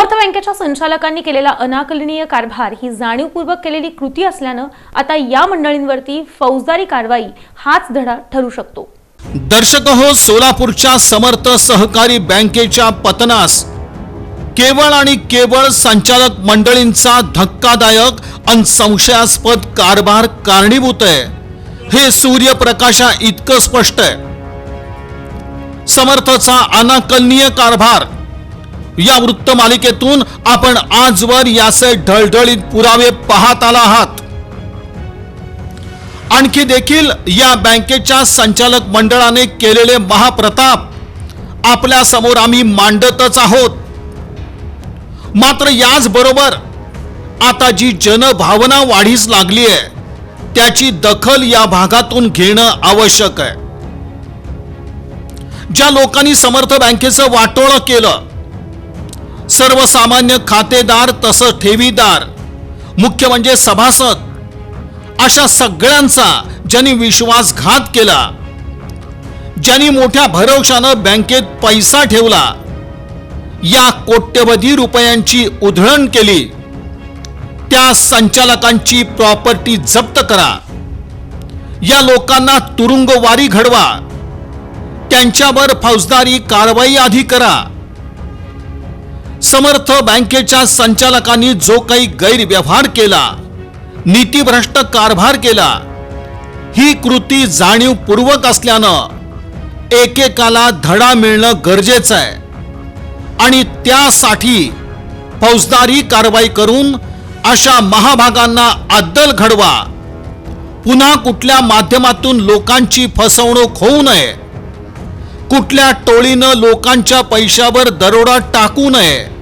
समर्थ बँकेच्या संचालकांनी केलेला अनाकलनीय कारभार ही जाणीवपूर्वक केलेली कृती असल्यानं आता या मंडळींवरती फौजदारी कारवाई हाच धडा ठरू शकतो. दर्शक हो सोलापूरच्या समर्थ सहकारी बँकेच्या पतनास. केवळ आणि केवळ संचालक मंडळींचा धक्कादायक आणि संशयास्पद कारभार कारणीभूत आहे. हे सूर्यप्रकाशा इतकं स्पष्ट आहे. समर्थचा अनाकलनीय कारभार या वृत्तमालिकेतून आपण आजवर याचे ढळढळीत पुरावे पाहत आला आहात. आणखी देखील या बँकेच्या संचालक मंडळाने केलेले महाप्रताप आपल्यासमोर आम्ही मांडतच आहोत. मात्र याच बरोबर आता जी जनभावना वाढीस लागली आहे त्याची दखल या भागातून घेणं आवश्यक आहे. ज्या लोकांनी समर्थ बँकेचं वाटोळं केलं सर्वसामान्य खातेदार तसं ठेवीदार मुख्य म्हणजे सभासद अशा सगळ्यांचा ज्यांनी विश्वासघात केला ज्यांनी मोठ्या भरवशानं बँकेत पैसा ठेवला या कोट्यवधी रुपयांची उधळण केली त्या संचालकांची प्रॉपर्टी जप्त करा या लोकांना तुरुंगवारी घडवा त्यांच्यावर फौजदारी कारवाई आधी करा समर्थ बँकेच्या संचालकांनी जो काही गैरव्यवहार केला नीतीभ्रष्ट कारभार केला ही कृती जाणीवपूर्वक असल्यानं एकेकाला धडा मिळणं गरजेचं आहे. आणि त्यासाठी फौजदारी कारवाई करून अशा महाभागांना अद्दल घडवा. पुन्हा कुठल्या माध्यमातून लोकांची फसवणूक होऊ नये. कुठल्या टोळीनं लोकांच्या पैशावर दरोडा टाकू नये.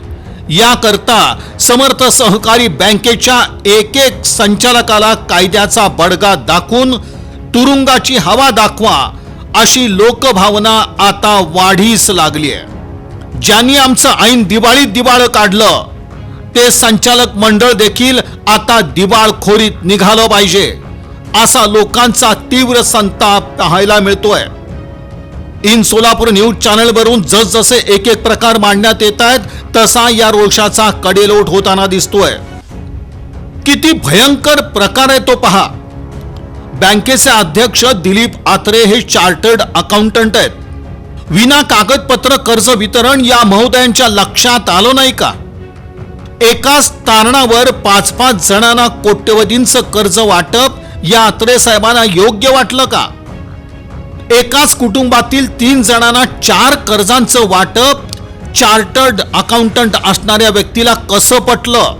याकरता समर्थ सहकारी बँकेच्या एक एक संचालकाला कायद्याचा बडगा दाखवून तुरुंगाची हवा दाखवा अशी लोकभावना आता वाढीस लागली आहे. ज्यांनी आमचं ऐन दिवाळीत दिवाळ काढलं ते संचालक मंडळ देखील आता दिवाळखोरीत निघालं पाहिजे असा लोकांचा तीव्र संताप पाहायला मिळतोय. इन सोलापूर न्यूज चॅनल वरून जसजसे एक एक प्रकार मांडण्यात येत आहेत तसा या रोषाचा कडेलोट होताना दिसतोय. किती भयंकर प्रकार आहे तो पहा. बँकेचे अध्यक्ष दिलीप आत्रे हे चार्टर्ड अकाउंटंट आहेत. विना कागदपत्र कर्ज वितरण या महोदयांच्या लक्षात आलं नाही का? एकाच तारणावर पाच पाच जणांना कोट्यवधींचं कर्ज वाटप या आत्रे साहेबांना योग्य वाटलं का? एकाच कुटुंबातील तीन जणांना चार कर्जांचं वाटप चार्टर्ड अकाउंटंट असणाऱ्या व्यक्तीला कसं पटलं?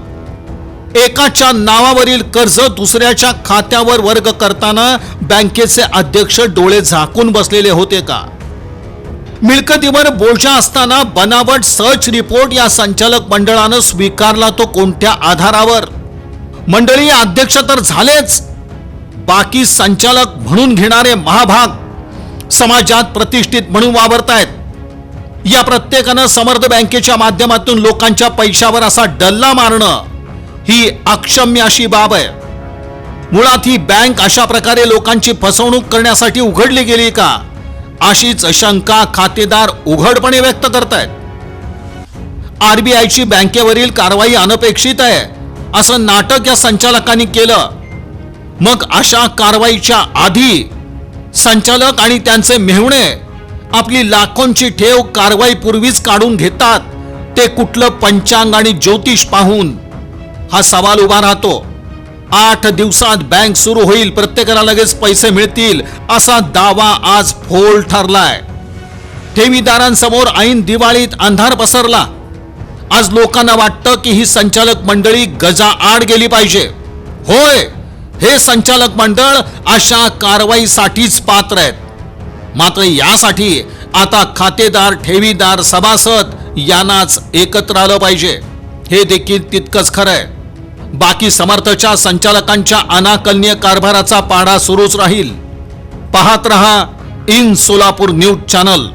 एकाच्या नावावरील कर्ज दुसऱ्याच्या खात्यावर वर्ग करताना बँकेचे अध्यक्ष डोळे झाकून बसलेले होते का? मिळकतीवर बोजा असताना बनावट सर्च रिपोर्ट या संचालक मंडळानं स्वीकारला तो कोणत्या आधारावर? मंडळी अध्यक्ष तर झालेच. बाकी संचालक म्हणून घेणारे महाभाग समाजात प्रतिष्ठित म्हणून वावरतायत. या प्रत्येकानं समर्थ बँकेच्या माध्यमातून लोकांच्या पैशावर असा डल्ला मारणं ही अक्षम्य अशी बाब आहे. मुळात ही बँक अशा प्रकारे लोकांची फसवणूक करण्यासाठी उघडली गेली का? अशीच शंका खातेदार उघडपणे व्यक्त करतायत. आरबीआयची बँकेवरील कारवाई अनपेक्षित आहे असं नाटक या संचालकांनी केलं. मग अशा कारवाईच्या आधी संचालक आणि त्यांचे मेहुणे आपली लाखोंची ठेव कारवाई पूर्वीच काढून घेतात. ते कुठलं पंचांग आणि ज्योतिष पाहून? हा सवाल उभा राहतो. आठ दिवसात बँक सुरू होईल प्रत्येकाला लगेच पैसे मिळतील असा दावा आज फोल ठरलाय. ठेवीदारांसमोर ऐन दिवाळीत अंधार पसरला. आज लोकांना वाटतं की ही संचालक मंडळी गजा आड गेली पाहिजे. होय! हे संचालक मंडळ अशा कारवाईसाठीच पात्र आहेत. मात्र यासाठी आता खातेदार ठेवीदार सभासद यांनाच एकत्र आलं पाहिजे. हे देखील तितकंच खरं आहे. बाकी समर्थच्या संचालकांच्या अनाकलनीय कारभाराचा पाढा सुरूच राहील. पाहत रहा इन सोलापूर न्यूज चॅनल.